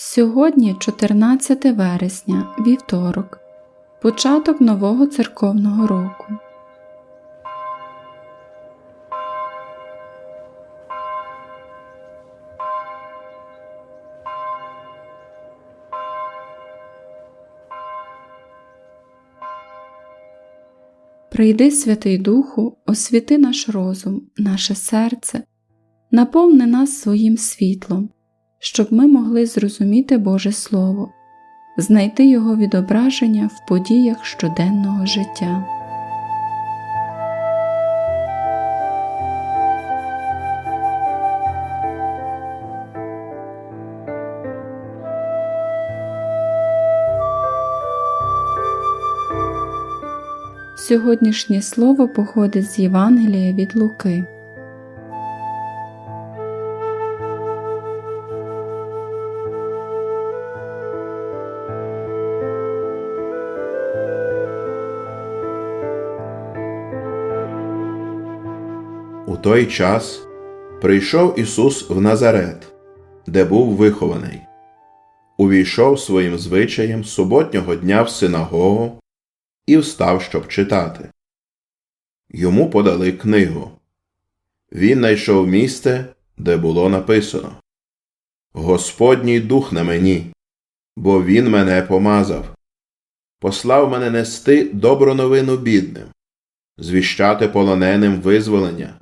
Сьогодні 14 вересня, вівторок, початок нового церковного року. Прийди, Святий Духу, освіти наш розум, наше серце, наповни нас своїм світлом, щоб ми могли зрозуміти Боже Слово, знайти Його відображення в подіях щоденного життя. Сьогоднішнє слово походить з Євангелія від Луки. Той час прийшов Ісус в Назарет, де був вихований, увійшов своїм звичаєм суботнього дня в синагогу і встав, щоб читати. Йому подали книгу. Він знайшов місце, де було написано Господній дух на мені, бо Він мене помазав, послав мене нести добру новину бідним, звіщати полоненим визволення,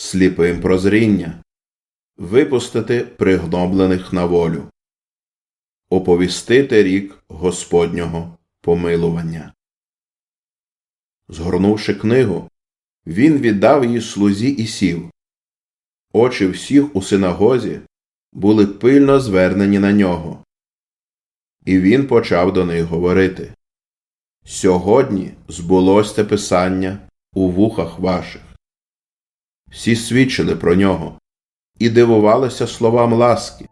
сліпим прозріння, випустити пригноблених на волю, оповістити рік Господнього помилування. Згорнувши книгу, він віддав її слузі і сів. Очі всіх у синагозі були пильно звернені на нього. І він почав до них говорити Сьогодні збулось це писання у вухах ваших. Всі свідчили про нього і дивувалися словам ласки,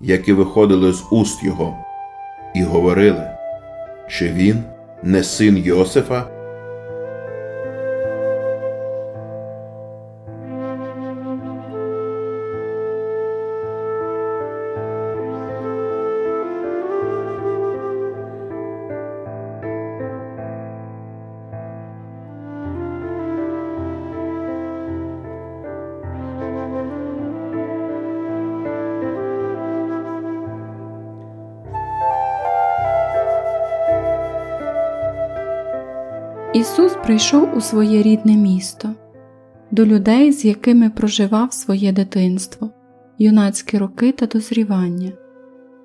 які виходили з уст його, і говорили, чи він не син Йосифа? Ісус прийшов у своє рідне місто, до людей, з якими проживав своє дитинство, юнацькі роки та дозрівання,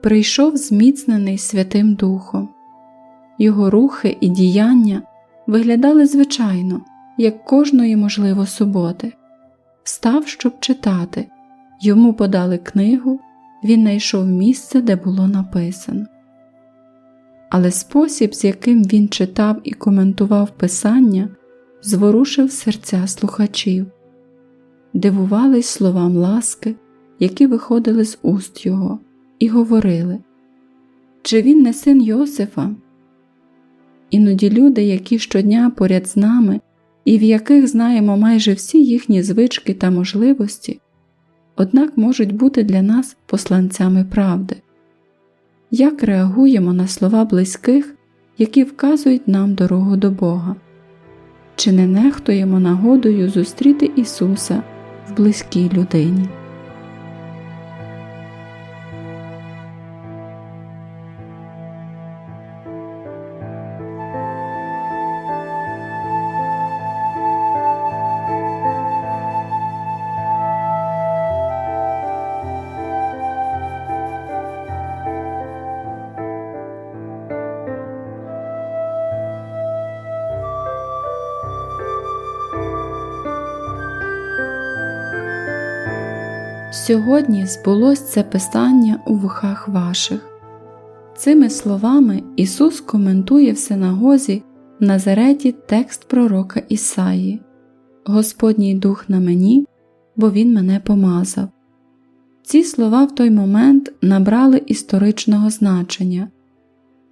прийшов зміцнений Святим Духом. Його рухи і діяння виглядали звичайно, як кожної, можливо, суботи. Встав, щоб читати, йому подали книгу, він знайшов місце, де було написано але спосіб, з яким він читав і коментував Писання, зворушив серця слухачів, дивувались словам ласки, які виходили з уст його, і говорили Чи він не син Йосифа? Іноді люди, які щодня поряд з нами, і в яких знаємо майже всі їхні звички та можливості, однак можуть бути для нас посланцями правди як реагуємо на слова близьких, які вказують нам дорогу до Бога, чи не нехтуємо нагодою зустріти Ісуса в близькій людині. Сьогодні збулось це писання у вухах ваших. Цими словами Ісус коментує в синагозі в Назареті текст пророка Ісаї Господній дух на мені, бо Він мене помазав. Ці слова в той момент набрали історичного значення,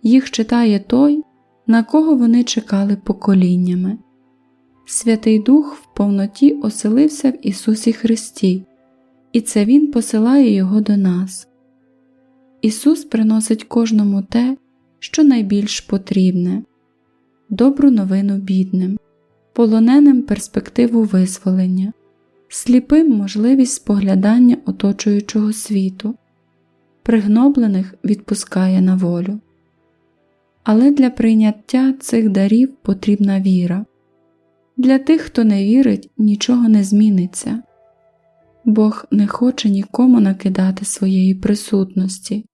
їх читає той, на кого вони чекали поколіннями. Святий Дух в повноті оселився в Ісусі Христі і це Він посилає Його до нас. Ісус приносить кожному те, що найбільш потрібне добру новину бідним, полоненим перспективу визволення, сліпим можливість споглядання оточуючого світу, пригноблених відпускає на волю. Але для прийняття цих дарів потрібна віра. Для тих, хто не вірить, нічого не зміниться. Бог не хоче нікому накидати своєї присутності,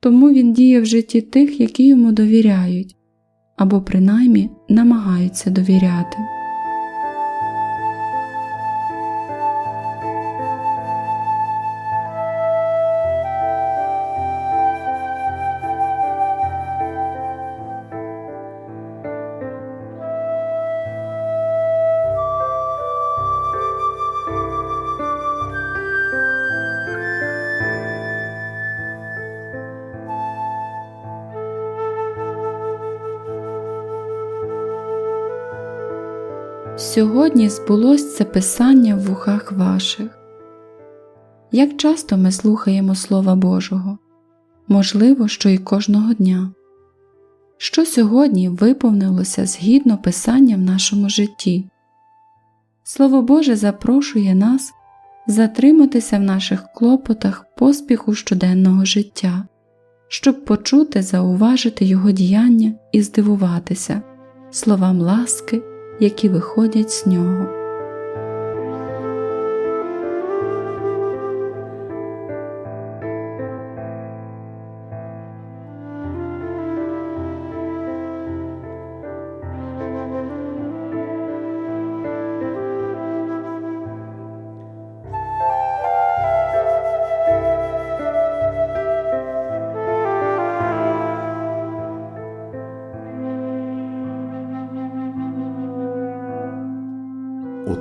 тому Він діє в житті тих, які йому довіряють, або принаймні намагаються довіряти. Сьогодні збулось це писання в вухах ваших. Як часто ми слухаємо Слова Божого, можливо, що й кожного дня. Що сьогодні виповнилося згідно Писання в нашому житті? Слово Боже запрошує нас затриматися в наших клопотах поспіху щоденного життя, щоб почути, зауважити Його діяння і здивуватися словам ласки які виходять з нього.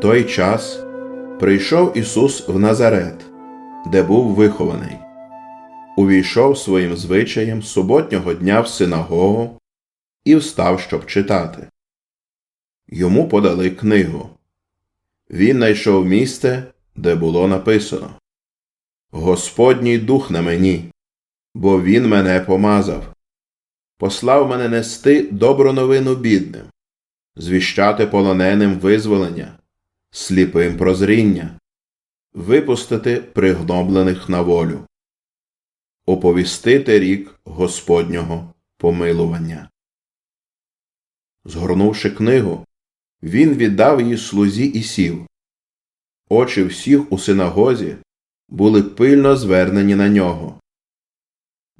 Той час прийшов Ісус в Назарет, де був вихований, увійшов своїм звичаєм суботнього дня в синагогу і встав, щоб читати. Йому подали книгу. Він знайшов місце, де було написано Господній дух на мені, бо Він мене помазав, послав мене нести добру новину бідним, звіщати полоненим визволення сліпим прозріння, випустити пригноблених на волю, оповістити рік Господнього помилування. Згорнувши книгу, він віддав її слузі і сів. Очі всіх у синагозі були пильно звернені на нього.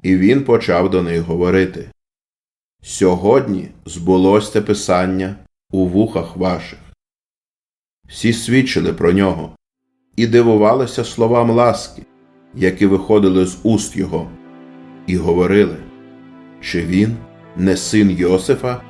І він почав до них говорити Сьогодні збулось це писання у вухах ваших. Всі свідчили про нього і дивувалися словам ласки, які виходили з уст його, і говорили, чи він не син Йосифа?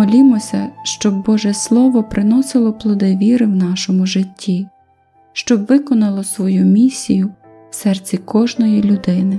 Молімося, щоб Боже Слово приносило плоди віри в нашому житті, щоб виконало свою місію в серці кожної людини.